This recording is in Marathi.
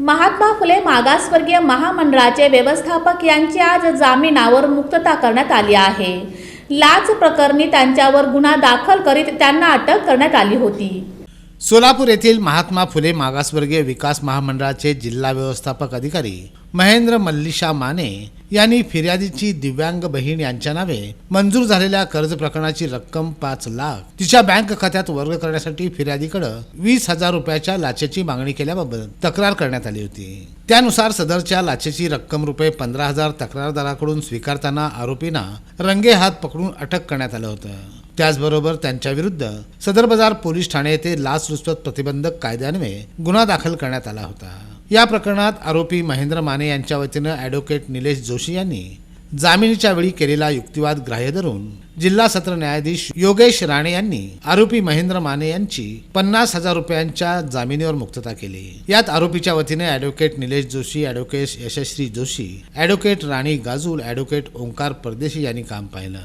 महात्मा फुले मागासवर्गीय महामंडळाचे व्यवस्थापक यांची आज जामिनावर मुक्तता करण्यात आली आहे. लाच प्रकरणी त्यांच्यावर गुन्हा दाखल करीत त्यांना अटक करण्यात आली होती. सोलापूर येथील महात्मा फुले मागासवर्गीय विकास महामंडळाचे जिल्हा व्यवस्थापक अधिकारी महेंद्र मल्लिशा माने यांनी फिर्यादीची दिव्यांग बहीण यांच्या नावे मंजूर झालेल्या कर्ज प्रकरणाची रक्कम पाच लाख तिच्या बँक खात्यात वर्ग करण्यासाठी फिर्यादीकडे वीस हजार रुपयाच्या लाचेची मागणी केल्याबाबत तक्रार करण्यात आली होती. त्यानुसार सदरच्या लाचेची रक्कम रुपये पंधरा हजार तक्रारदाराकडून स्वीकारताना आरोपींना रंगे हात पकडून अटक करण्यात आलं होतं. त्याचबरोबर त्यांच्या विरुद्ध सदर बाजार पोलीस ठाणे येथे लाचलुचपत प्रतिबंधक कायद्यान्वये गुन्हा दाखल करण्यात आला होता. या प्रकरणात आरोपी महेंद्र माने यांच्या वतीनं ॲडव्होकेट निलेश जोशी यांनी जामिनीच्या वेळी केलेला युक्तिवाद ग्राह्य धरून जिल्हा सत्र न्यायाधीश योगेश राणे यांनी आरोपी महेंद्र माने यांची पन्नास हजार रुपयांच्या जामिनीवर मुक्तता केली. यात आरोपीच्या वतीने advocate Nilesh Joshi advocate Yashasvi Joshi advocate Rani Gajul advocate Omkar Pardeshi यांनी काम पाहिलं.